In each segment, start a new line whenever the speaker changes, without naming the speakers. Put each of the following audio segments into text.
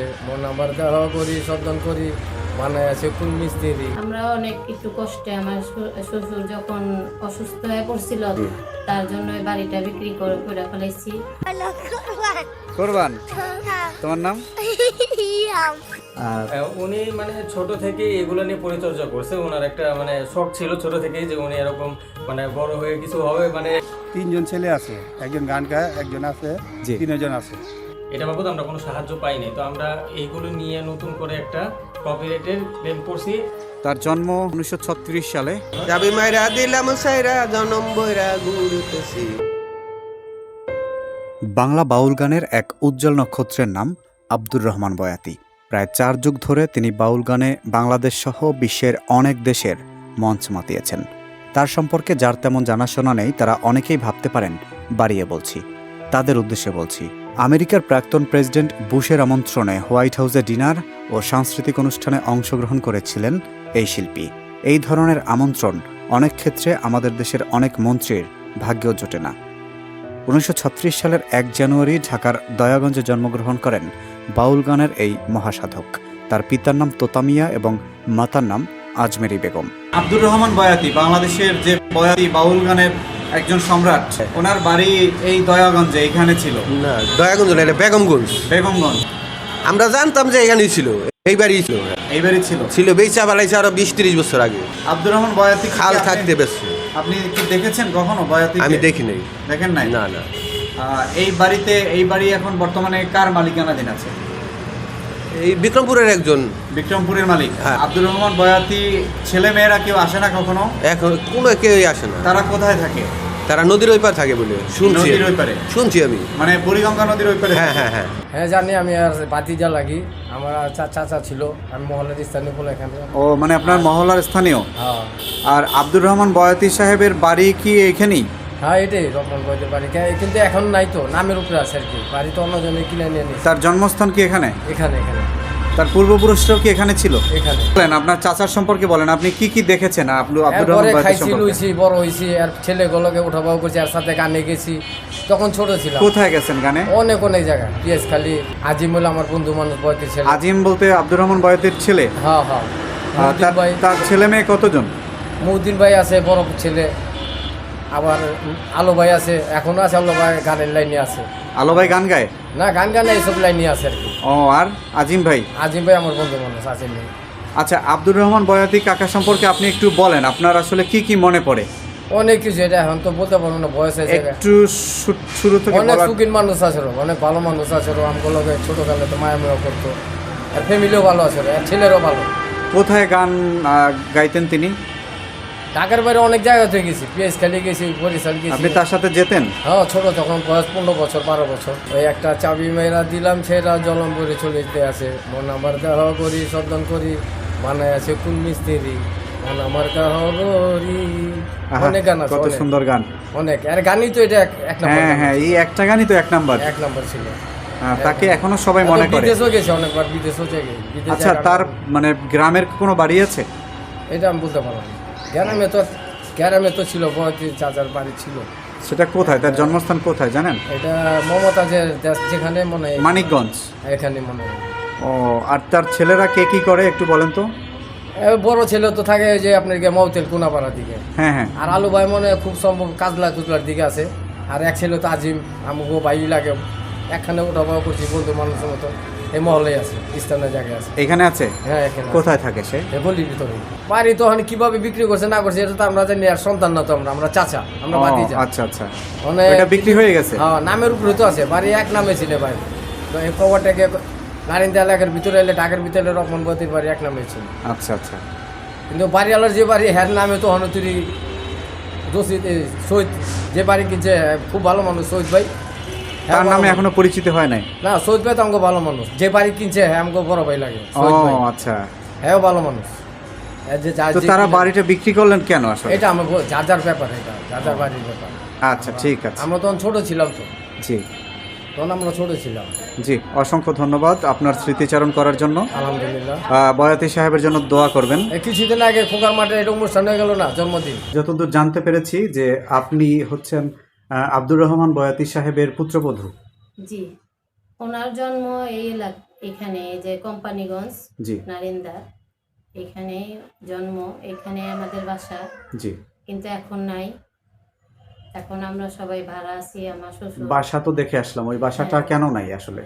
মন করি সদন করি মানে আছে কোন মিস্ত্রি।
আমরা অনেক একটু কষ্টে আমার শ্বশুর- শ্বশুর যখন অসুস্থ হয়ে পড়ছিল তার জন্য এই বাড়িটা বিক্রি করে করে ফেলেছি।
কোরবান। তোমার নাম?
উনি মানে ছোট থেকে এগুলো নিয়ে পরিচর্যা করছে। ওনার একটা মানে শখ ছিল ছোট থেকেই যে উনি এরকম মানে বড় হয়ে কিছু হবে মানে
তিনজন ছেলে আছে। একজন গান গায় একজন আছে তিনজন আছে।
এটা বাবদ আমরা কোনো সাহায্য পাইনি তো আমরা এইগুলো নিয়ে নতুন করে একটা কপিরাইটের ক্লেম করছি।
তার জন্ম উনিশশো সালে।
যাবি মাইরা দিলাম সাইরা জনম বইরা ঘুরতেছি
বাংলা বাউল গানের এক উজ্জ্বল নক্ষত্রের নাম আব্দুর রহমান বয়াতি। প্রায় চার যুগ ধরে তিনি বাউল গানে বাংলাদেশ সহ বিশ্বের অনেক দেশের মঞ্চ মাতিয়েছেন। তার সম্পর্কে যার তেমন জানাশোনা নেই তারা অনেকেই ভাবতে পারেন বাড়িয়ে বলছি। তাদের উদ্দেশ্যে বলছি আমেরিকার প্রাক্তন প্রেসিডেন্ট বুশের আমন্ত্রণে হোয়াইট হাউসে ডিনার ও সাংস্কৃতিক অনুষ্ঠানে অংশগ্রহণ করেছিলেন এই শিল্পী। এই ধরনের আমন্ত্রণ অনেক ক্ষেত্রে আমাদের দেশের অনেক মন্ত্রীর ভাগ্যেও জোটে না। উনিশশো ছত্রিশ সালের এক জানুয়ারি ঢাকার দয়াগঞ্জে জন্মগ্রহণ করেন বাউল গানের এই মহাসাধক। তার পিতার নাম তোতামিয়া এবং মাতার নাম আজমেরি বেগম। আব্দুর রহমান বয়াতি, বাংলাদেশের যে বয়াতি বাউল গানের একজন সম্রাট ওনার বাড়ি এই দয়াগঞ্জে এখানে ছিল।
না দয়াগঞ্জ না এটা বেগমগঞ্জ।
বেগমগঞ্জ।
আমরা জানতাম যে এখানেই ছিল এইবারই ছিল।
এইবারই ছিল।
ছিল বেচা বালাইছে আরও বিশ তিরিশ বছর আগে।
আব্দুর রহমান বয়াতি
খাল থাকতে ব্যস্ত
আপনি কি দেখেছেন কখনো বয়াতি
আমি দেখি নাই।
দেখেন নাই?
না না।
এই বাড়িতে এই বাড়ি এখন বর্তমানে কার মালিকানাধীন আছে?
এই বিক্রমপুরের একজন।
বিক্রমপুরের মালিক।
হ্যাঁ।
আব্দুর রহমান বয়াতি ছেলে মেয়েরা কেউ আসে না কখনো?
এখন কোনো কেউই আসে না।
তারা কোথায় থাকে?
তারা নদীর ওই পার থাকে বলে। শুনছি
নদীর ওই পারে?
শুনছি আমি।
মানে বুড়িগঙ্গা নদীর ওই পারে।
হ্যাঁ হ্যাঁ হ্যাঁ।
হ্যাঁ জানি আমি আর বাতিজা লাগি। আমার চাচা ছিল। আমি মহল্লার স্থানীয় বলে এখানে।
ও মানে আপনার মহল্লার স্থানীয়?
হ্যাঁ।
আর আব্দুর রহমান বয়াতি সাহেবের বাড়ি কি এখানেই?
হ্যাঁ এটাই বইতে পারি কে- কিন্তু এখন নাই তো নামের উপরে আছে আর কি। বাড়ি তো অন্যজনে কিনে নিয়ে নিয়েছে।
তার জন্মস্থান কি এখানে?
এখানে এখানে।
তার পূর্বপুরুষরাও কি এখানে ছিল?
এখানে।
বলেন আপনার চাচার সম্পর্কে বলেন আপনি কি কি দেখেছেন? আব্দুর আব্দুর
এরপরে
রহমান
খাইছি লুইছি বড় হয়েছি আর ছেলে ছেলেগুলোকে উঠাবাও করছি আর সাথে গানে গেছি। তখন ছোট ছিলাম।
কোথায় গেছেন গানে?
অনেক অনেক জায়গা পিএস খালি আজিম হলো আমার বন্ধু মানুষ বয়সের ছেলে।
আজিম বলতে আব্দুর রহমান বয়াতির ছেলে?
হ্যাঁ হ্যাঁ।
আর তার-
ভাই।
তার ছেলে মেয়ে কতজন?
মহদিন ভাই আছে বড় ছেলে। আবার আলো ভাই আছে এখনও আছে আলো ভাই গানের লাইনে আছে।
আলো ভাই গান গায়?
না গান গানে এইসব লাইনে আছে আর কি।
ও আর আজিম ভাই?
আজিম ভাই আমার বন্ধু মানুষ আছে ভাই।
আচ্ছা আব্দুর রহমান বয়াতি কাকা সম্পর্কে আপনি একটু বলেন আপনার আসলে কি কি মনে পড়ে?
অনেক কিছু এটা এখন তো বলতে পারব না বয়স হয়েছে।
একটু শুরু থেকে
অনেক সুখীন মানুষ আছে অনেক ভালো মানুষ আছে আমগুলোকে ছোটকালে তো মায়া মায়া করতো। আর ফ্যামিলিও ভালো আছে আর ছেলেরও ভালো।
কোথায় গান গাইতেন তিনি?
ঢাকার বাইরে অনেক জায়গাতে গেছি পিএস খালি গেছি বরিশাল গেছি।
আপনি তার সাথে যেতেন?
হ্যাঁ ছোট তখন বয়স পনেরো বছর বারো বছর। ওই একটা চাবি মেয়েরা দিলাম সেটা জলম করে চলে যেতে আছে। মন আমার দেহ করি সদন করি মানে আছে কোন মিস্ত্রি? মন আমার দেহ করি। অনেক গান আছে
কত সুন্দর গান।
অনেক। আর গানই তো এটা এক- নম্বর
হ্যাঁ হ্যাঁ এই একটা গানই তো এক নাম্বার।
এক নম্বর ছিল।
তাকে এখনও সবাই মনে করে।
বিদেশও গেছে অনেকবার বিদেশও গেছে।
আচ্ছা তার মানে গ্রামের কোনো বাড়ি আছে?
এটা আমি বলতে পারলাম না। গ্রামে তো গ্রামে তো ছিল বয়তি চাচার বাড়ি ছিল।
সেটা কোথায়? তার জন্মস্থান কোথায় জানেন?
এটা মমতাজের দেশ যেখানে মনে হয়।
মানিকগঞ্জ।
এখানে মনে হয়।
ও আর তার ছেলেরা কে কি করে একটু বলেন তো?
এ, বড় ছেলে তো থাকে ওই যে আপনার গিয়ে মৌতেল কোনাপাড়ার দিকে।
হ্যাঁ হ্যাঁ।
আর আলু ভাই মনে হয় খুব সম্ভব কাজলা কুজলার দিকে আছে। আর এক ছেলে তো আজিম আমাকে ভাই লাগে। একখানে উঠা পাওয়া করছি বন্ধু মানুষের মতো। এই মহলে আছে স্থানীয় জায়গায় আছে।
এখানে আছে?
হ্যাঁ এখানে
কোথায় থাকে সে?
এ গলির ভিতরে বাড়ি তো ওখানে কীভাবে বিক্রি করছে না করছে এটা তো আমরা জানি আর সন্তান না তো আমরা আমরা চাচা আমরা বাদি
আচ্ছা আচ্ছা।
অনেক
এটা বিক্রি হয়ে গেছে?
হ্যাঁ নামের উপরে তো আছে বাড়ি এক নামে ছিল ভাই তো এই খবরটাকে নারিন্দা এলাকার ভিতরে এলে ঢাকার ভিতরে রকম বতির বাড়ি এক নামে ছিল।
আচ্ছা আচ্ছা।
কিন্তু বাড়িওয়ালার যে বাড়ি হ্যার নামে তো হনতুরি দোষী সৈদ যে বাড়ি কিনছে খুব ভালো মানুষ সৈদ ভাই।
তার
ভালো
নামে এখনও পরিচিত হয় নাই?
না সৈদ ভাই তো আমাকে ভালো মানুষ। যে বাড়ি কিনছে হ্যাঁ আমাকে বড় ভাই লাগে
ও আচ্ছা।
হ্যাঁ ভালো মানুষ।
তো তারা বাড়িটা বিক্রি করলেন কেন আসলে?
এটা আমার যার যার ব্যাপার এটা যার যার বাড়ির ব্যাপার।
আচ্ছা ঠিক আছে।
আমরা তখন ছোট ছিলাম তো।
জি।
তখন আমরা ছোট ছিলাম।
জি অসংখ্য ধন্যবাদ আপনার স্মৃতিচারণ করার জন্য।
আলহামদুলিল্লাহ।
বয়াতি সাহেবের জন্য দোয়া করবেন।
কিছুদিন আগে খোকার মাঠে এটা অনুষ্ঠান হয়ে গেল না জন্মদিন।
যতদূর জানতে পেরেছি যে আপনি হচ্ছেন আব্দুর রহমান বয়াতি সাহেবের পুত্রবধূ।
জি ওনার জন্ম এই এলাক এখানে যে কোম্পানিগঞ্জ
জি।
নারিন্দা। এখানে জন্ম এখানে আমাদের বাসা।
জি।
কিন্তু এখন নাই। এখন আমরা সবাই ভাড়া আছি আমার শ্বশুর।
বাসা তো দেখে আসলাম ওই বাসাটা
হ্যাঁ।
কেন নাই আসলে?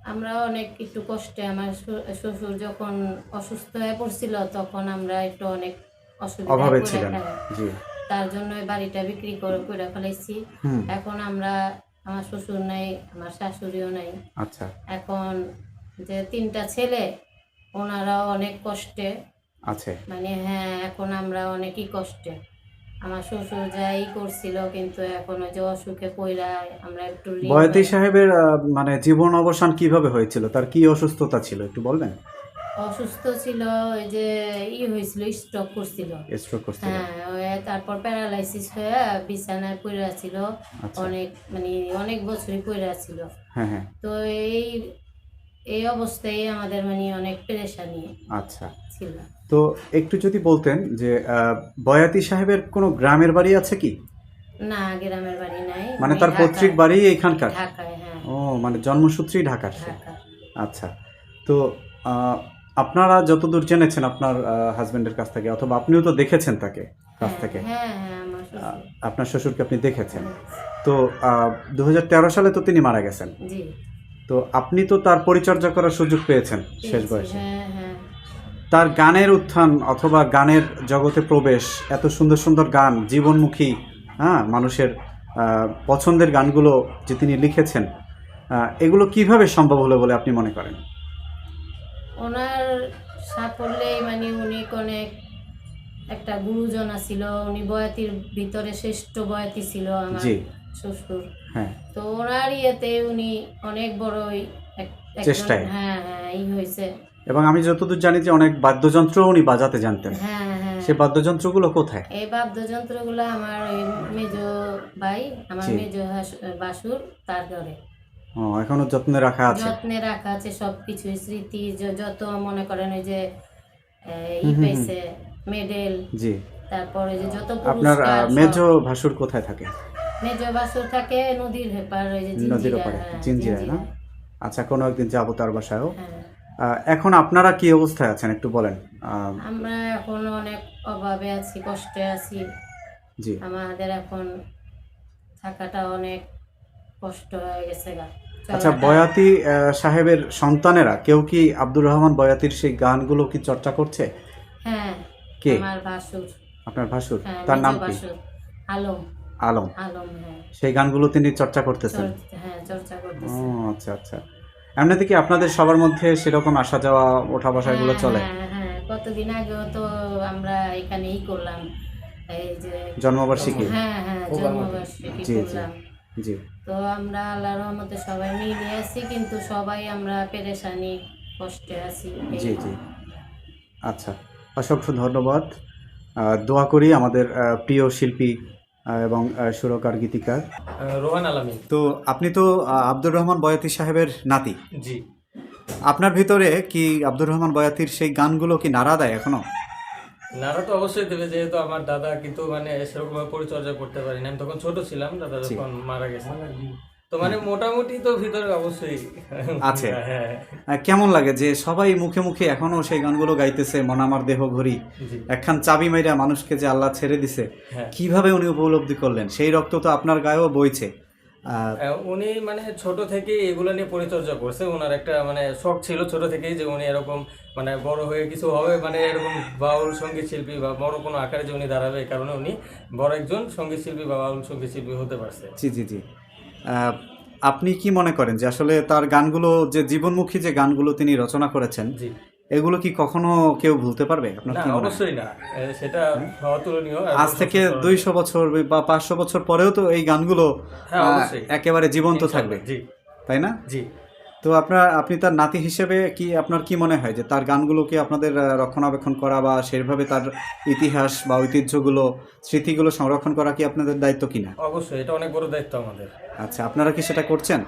আমরা অনেক একটু কষ্টে আমার শ্বশুর- শ্বশুর যখন অসুস্থ হয়ে পড়ছিল তখন আমরা একটু অনেক অসুবিধা
অভাবে ছিলেন। জি।
তার জন্য ওই বাড়িটা বিক্রি করে করে ফেলেছি এখন আমরা আমার শ্বশুর নাই আমার শাশুড়িও নাই।
আচ্ছা।
এখন যে তিনটা ছেলে ওনারাও অনেক কষ্টে।
আছে।
মানে হ্যাঁ এখন আমরা অনেকই কষ্টে। আমার শ্বশুর যাই করছিল কিন্তু এখন ওই যে অসুখে পইরা আমরা একটু
বয়াতি সাহেবের মানে জীবন অবসান কীভাবে হয়েছিল? তার কি অসুস্থতা ছিল একটু বলবেন?
অসুস্থ ছিল ওই যে ই হয়েছিল স্ট্রোক করছিল।
স্ট্রোক করছিল।
হ্যাঁ ওই তারপর প্যারালাইসিস হয়ে বিছানায় পড়ে ছিল
আচ্ছা।
অনেক মানে অনেক বছরই পড়ে ছিল
হ্যাঁ হ্যাঁ।
তো এই এই অবস্থায় আমাদের মানে অনেক পেরেশানি
আচ্ছা।
ছিল।
তো একটু যদি বলতেন যে বয়াতি সাহেবের কোনো গ্রামের বাড়ি আছে কি?
না গ্রামের বাড়ি নাই।
মানে তার পৈতৃক বাড়ি এখানকার
ঢাকায় হ্যাঁ।
ও মানে জন্মসূত্রেই ঢাকার
ঢাকা
আচ্ছা। তো আপনারা যতদূর জেনেছেন আপনার হাজবেন্ডের কাছ থেকে অথবা আপনিও তো দেখেছেন তাকে কাছ
হ্যাঁ,
থেকে।
হ্যাঁ হ্যাঁ
আপনার শ্বশুরকে আপনি দেখেছেন। তো দু হাজার তেরো সালে তো তিনি মারা গেছেন। তো আপনি তো তার পরিচর্যা করার সুযোগ পেয়েছেন শেষ বয়সে। তার গানের উত্থান অথবা গানের জগতে প্রবেশ এত সুন্দর সুন্দর গান জীবনমুখী হ্যাঁ মানুষের পছন্দের গানগুলো যে তিনি লিখেছেন এগুলো কীভাবে সম্ভব হলো বলে আপনি মনে করেন?
ওনার সাফল্যে মানে উনি অনেক একটা গুরুজন ছিল উনি বয়াতির ভিতরে শ্রেষ্ঠ বয়াতি ছিল আমার শ্বশুর।
হ্যাঁ।
তো ওনার ইয়েতে উনি অনেক বড়ই
চেষ্টায়।
হ্যাঁ হ্যাঁ এই হয়েছে।
এবং আমি যতদূর জানি যে অনেক বাদ্যযন্ত্র উনি বাজাতে জানতেন।
হ্যাঁ হ্যাঁ।
সে বাদ্যযন্ত্রগুলো কোথায়?
এই বাদ্যযন্ত্রগুলো আমার মেজ ভাই আমার। মেজ বাসুর তার ঘরে।
ও এখনও যত্নে রাখা আছে?
যত্নে রাখা আছে সবকিছু স্মৃতি যত মনে করেন ওই যে ই মেডেল
জি।
তারপরে যে যত
আপনার মেজ ভাসুর কোথায় থাকে?
মেজ বাসুর থাকে নদীর হেপার ওই যে
নদীর ওপারে,
হ্যাঁ,
না? আচ্ছা কোনো একদিন যাব তার বাসায়ও।
হ্যাঁ।
এখন আপনারা কি অবস্থায় আছেন একটু বলেন?
আমরা এখন অনেক অভাবে আছি কষ্টে আছি।
জি।
আমাদের এখন থাকাটা অনেক কষ্ট হয়ে গেছে গা।
আচ্ছা বয়াতি সাহেবের সন্তানেরা কেউ কি আব্দুর রহমান বয়াতির সেই গানগুলো কি চর্চা করছে?
হ্যাঁ
কে?
আমার বাসুর
আপনার ভাসুর?
হ্যাঁ
তার নাম কি?
আলম।
আলম।
আলম হ্যাঁ।
সেই গানগুলো তিনি চর্চা করতেছেন?
হ্যাঁ চর্চা
ও আচ্ছা আচ্ছা। এমনিতে কি আপনাদের সবার মধ্যে সেরকম আসা যাওয়া ওঠা বসা এগুলো
হ্যাঁ,
চলে?
হ্যাঁ, হ্যাঁ কতদিন আগেও তো আমরা এখানেই করলাম। এই যে
জন্মবার্ষিকী?
হ্যাঁ হ্যাঁ জন্মবার্ষিকী
জি, জি।
করলাম।
জি।
তো আমরা আল্লাহর রহমতে সবাই মিলে আছি কিন্তু সবাই আমরা পেরেশানি কষ্টে আছি।
জি জি। আচ্ছা অসংখ্য ধন্যবাদ। দোয়া করি আমাদের প্রিয় শিল্পী এবং সুরকার গীতিকার।
রোহান আলামী
তো আপনি তো আব্দুর রহমান বয়াতি সাহেবের নাতি।
জি।
আপনার ভিতরে কি আব্দুর রহমান বয়াতির সেই গানগুলো কি নাড়া দেয় এখনও?
নাড়া তো অবশ্যই দেবে যেহেতু আমার দাদা কিন্তু মানে সেরকম পরিচর্যা করতে পারিনি। আমি তখন ছোট ছিলাম দাদা যখন মারা গেছে। তো মানে মোটামুটি তো ভিতরে অবশ্যই।
আছে।
হ্যাঁ
কেমন লাগে যে সবাই মুখে মুখে এখনও সেই গানগুলো গাইতেছে মন আমার দেহ ঘড়ি একখান চাবি মাইরা মানুষকে যে আল্লাহ ছেড়ে দিছে।
হ্যাঁ।
কীভাবে উনি উপলব্ধি করলেন? সেই রক্ত তো আপনার গায়েও বইছে।
উনি মানে ছোট থেকে এগুলো নিয়ে পরিচর্যা করছে। ওনার একটা মানে শখ ছিল ছোট থেকেই যে উনি এরকম মানে বড় হয়ে কিছু হবে মানে এরকম বাউল সংগীত শিল্পী বা বড় কোনো আকারে যে উনি দাঁড়াবে এই কারণে উনি বড় একজন সংগীত শিল্পী বা বাউল সংগীত শিল্পী হতে পারছে।
জি জি জি। আপনি কি মনে করেন যে আসলে তার গানগুলো যে জীবনমুখী যে গানগুলো তিনি রচনা করেছেন
জি।
এগুলো কি কখনো কেউ ভুলতে পারবে? আপনার
না
কি মনে হয়?
অবশ্যই না। এ, সেটা অতুলনীয় আর
আজ থেকে দুইশো বছর বা পাঁচশো বছর পরেও তো এই গানগুলো
হ্যাঁ,
আহ,
অবশ্যই।
একেবারে জীবন্ত থাকবে।
জি।
তাই না?
জি।
তো আপনার আপনি তার নাতি হিসেবে কি আপনার কি মনে হয় যে তার গানগুলোকে আপনাদের আহ, রক্ষণাবেক্ষণ করা বা সেভাবে তার ইতিহাস বা ঐতিহ্যগুলো স্মৃতিগুলো সংরক্ষণ করা কি আপনাদের দায়িত্ব কিনা?
অবশ্যই এটা অনেক বড় দায়িত্ব আমাদের।
আচ্ছা আপনারা কি সেটা করছেন?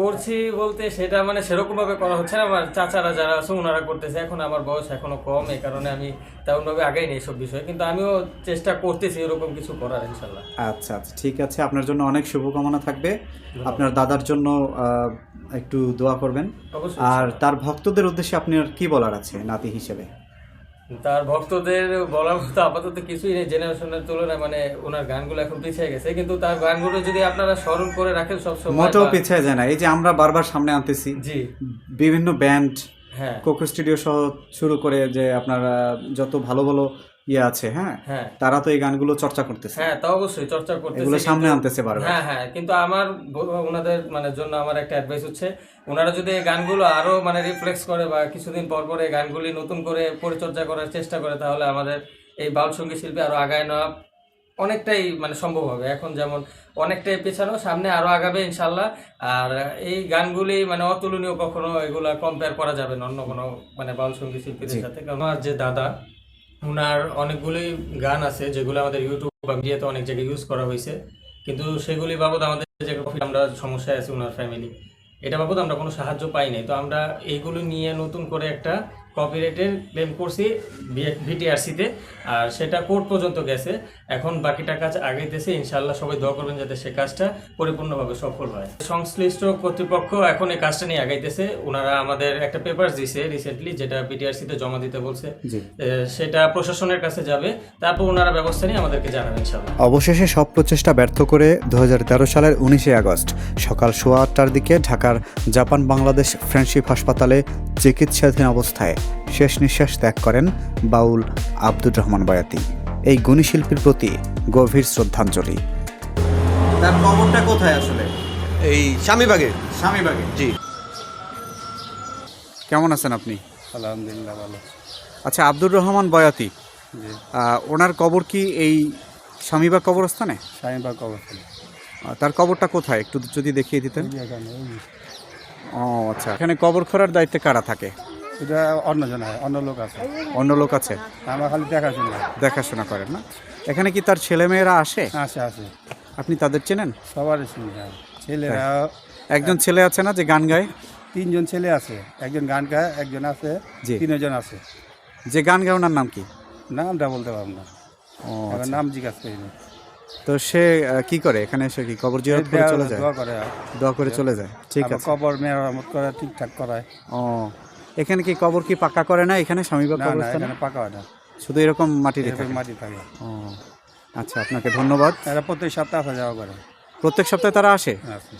করছি বলতে সেটা মানে সেরকম ভাবে করা হচ্ছে না। আমার চাচারা যারা আছে ওনারা করতেছে। এখন আমার বয়স এখনও কম এই কারণে আমি তেমন ভাবে আগাই নেই সব বিষয়ে। কিন্তু আমিও চেষ্টা করতেছি এরকম কিছু করার ইনশাল্লাহ।
আচ্ছা আচ্ছা ঠিক আছে। আপনার জন্য অনেক শুভকামনা থাকবে। আপনার দাদার জন্য একটু দোয়া করবেন। আর তার ভক্তদের উদ্দেশ্যে আপনার কি বলার আছে নাতি হিসেবে?
তার ভক্তদের বলার মতো আপাতত কিছুই নেই। জেনারেশনের তুলনায় মানে ওনার গানগুলো এখন পিছিয়ে গেছে। কিন্তু তার গানগুলো যদি আপনারা স্মরণ করে রাখেন সবসময়
মোটেও পিছিয়ে যায় না। এই যে আমরা বারবার সামনে আনতেছি
জি।
বিভিন্ন ব্যান্ড
হ্যাঁ।
কোকো স্টুডিও সহ শুরু করে যে আপনারা যত ভালো ভালো ইয়ে আছে হ্যাঁ?
হ্যাঁ।
তারা তো এই গানগুলো চর্চা করতেছে।
হ্যাঁ তা অবশ্যই চর্চা করতেছে।
এগুলো সামনে আনতেছে বারবার।
হ্যাঁ হ্যাঁ কিন্তু আমার ওনাদের মানে জন্য আমার একটা অ্যাডভাইস হচ্ছে ওনারা যদি এই গানগুলো আরও মানে রিফ্লেক্স করে বা কিছুদিন পর পর এই গানগুলি নতুন করে পরিচর্যা করার চেষ্টা করে তাহলে আমাদের এই বাউল সংগীত শিল্পী আরও আগায় নেওয়া অনেকটাই মানে সম্ভব হবে। এখন যেমন অনেকটাই পেছানো সামনে আরও আগাবে ইনশাল্লাহ। আর এই গানগুলি মানে অতুলনীয় কখনো এগুলা কম্পেয়ার করা যাবে না অন্য কোনো মানে বাউল সংগীত শিল্পীদের সাথে। আমার যে দাদা ওনার অনেকগুলি গান আছে, যেগুলো আমাদের ইউটিউব বা মিডিয়াতে অনেক জায়গায় ইউজ করা হয়েছে। কিন্তু সেগুলি বাবদ আমাদের যে আমরা সমস্যায় আছি ওনার ফ্যামিলি এটা বাবদ আমরা কোনো সাহায্য পাই নাই। তো আমরা এইগুলো নিয়ে নতুন করে একটা কপিরাইটের ক্লেম করছি ভিটিআরসিতে আর সেটা কোর্ট পর্যন্ত গেছে। এখন বাকিটা কাজ আগাইতেছে ইনশাল্লাহ সবাই দোয়া করবেন যাতে সে কাজটা পরিপূর্ণভাবে সফল হয়। সংশ্লিষ্ট কর্তৃপক্ষ এখন এই কাজটা নিয়ে আগাইতেছে ওনারা আমাদের একটা পেপার দিছে রিসেন্টলি যেটা বিটিআরসিতে জমা দিতে বলছে। সেটা প্রশাসনের কাছে যাবে। তারপর ওনারা ব্যবস্থা নিয়ে আমাদেরকে জানাবেন ইনশাল্লাহ
অবশেষে সব প্রচেষ্টা ব্যর্থ করে দু হাজার তেরো সালের উনিশে আগস্ট সকাল সোয়া আটটার দিকে ঢাকার জাপান বাংলাদেশ ফ্রেন্ডশিপ হাসপাতালে চিকিৎসাধীন অবস্থায় শেষ নিঃশ্বাস ত্যাগ করেন বাউল আব্দুর রহমান বয়াতি। এই গুণী শিল্পীর প্রতি গভীর শ্রদ্ধাঞ্জলি। তার কবরটা কোথায় আসলে?
এই স্বামীবাগে।
স্বামীবাগে।
জি।
কেমন আছেন আপনি?
আলহামদুলিল্লাহ ভালো।
আচ্ছা আব্দুর রহমান বয়াতি আহ, ওনার কবর কি এই স্বামীবাগ কবরস্থানে?
স্বামীবাগ
কবরস্থানে। তার কবরটা কোথায়? একটু যদি দেখিয়ে দিতেন। ও আচ্ছা। এখানে কবর খোঁড়ার দায়িত্বে কারা থাকে?
এটা অন্যজন হয় অন্য লোক আছে।
অন্য লোক আছে?
আমার খালি দেখাশোনা
দেখাশোনা করেন না? এখানে কি তার ছেলেমেয়েরা আসে?
আসে আসে।
আপনি তাদের চেনেন?
সবারই সুবিধা ছেলেরা
একজন ছেলে আছে না যে গান গায়?
তিনজন ছেলে আছে। একজন গান গায় একজন আছে
জি।
তিনজন আছে।
যে গান গায় ওনার নাম কি?
নামটা বলতে পারব না।
ও আচ্ছা।
নাম জিজ্ঞাসা করিনি।
তো সে আহ, কি করে? এখানে এসে কি কবর জিয়ারত করে চলে যায়?
দোয়া করে
দোয়া করে চলে যায়। ঠিক
আবার
আছে।
কবর মেরামত করে ঠিকঠাক করায়।
ও এখানে কি কবর কি পাকা করে না? এখানে স্বামীবাগ কবরস্থানে?
পাকা হয় না।
শুধু এরকম মাটি রেখে
মাটি থাকে।
ও আচ্ছা আপনাকে ধন্যবাদ।
এরা প্রত্যেক সপ্তাহে আসা যাওয়া করে।
প্রত্যেক সপ্তাহে তারা আসে?
আছে।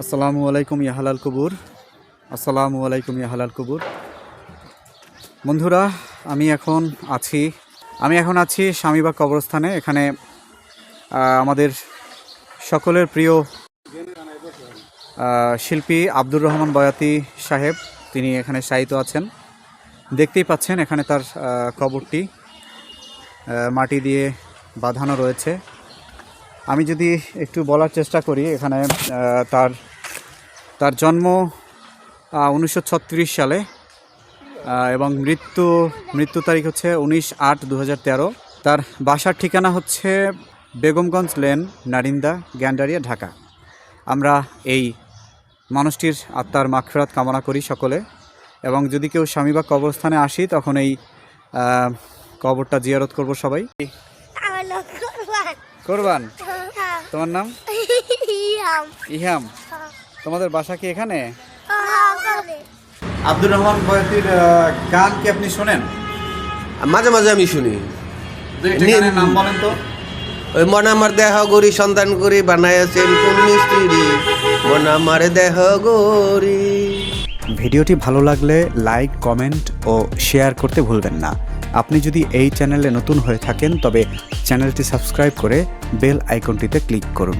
আসসালামু আলাইকুম ইয়া হালাল কবুর। আসসালামু আলাইকুম ইয়া হালাল কবুর। বন্ধুরা আমি এখন আছি আমি এখন আছি স্বামীবাগ কবরস্থানে। এখানে আমাদের সকলের প্রিয় শিল্পী আব্দুর রহমান বয়াতি সাহেব। তিনি এখানে শায়িত আছেন। দেখতেই পাচ্ছেন এখানে তার কবরটি মাটি দিয়ে বাঁধানো রয়েছে। আমি যদি একটু বলার চেষ্টা করি, এখানে তার তার জন্ম উনিশশো ছত্রিশ সালে এবং মৃত্যু মৃত্যু তারিখ হচ্ছে উনিশ আট দু তার বাসার ঠিকানা হচ্ছে বেগমগঞ্জ লেন, নারিন্দা, গ্যান্ডারিয়া, ঢাকা। আমরা এই মানুষটির আত্মার মাগফেরাত কামনা করি সকলে। এবং যদি কেউ স্বামী বা কবরস্থানে আসি তখন এই কবরটা জিয়ারত করব সবাই।
কোরবান।
করবান? তোমার নাম? ইহাম। তোমাদের বাসা কি এখানে?
ওখানে।
আব্দুর রহমান বয়াতির গান কি আপনি শোনেন?
মাঝে মাঝে আমি শুনি।
নাম বলেন তো।
ওই মন আমার দেহ গরি সন্তান করি বানাইয়াছেন কোন মিস্ত্রি মন আমার দেহ গরি
ভিডিওটি ভালো লাগলে লাইক, কমেন্ট ও শেয়ার করতে ভুলবেন না। আপনি যদি এই চ্যানেলে নতুন হয়ে থাকেন, তবে চ্যানেলটি সাবস্ক্রাইব করে বেল আইকনটিতে ক্লিক করুন।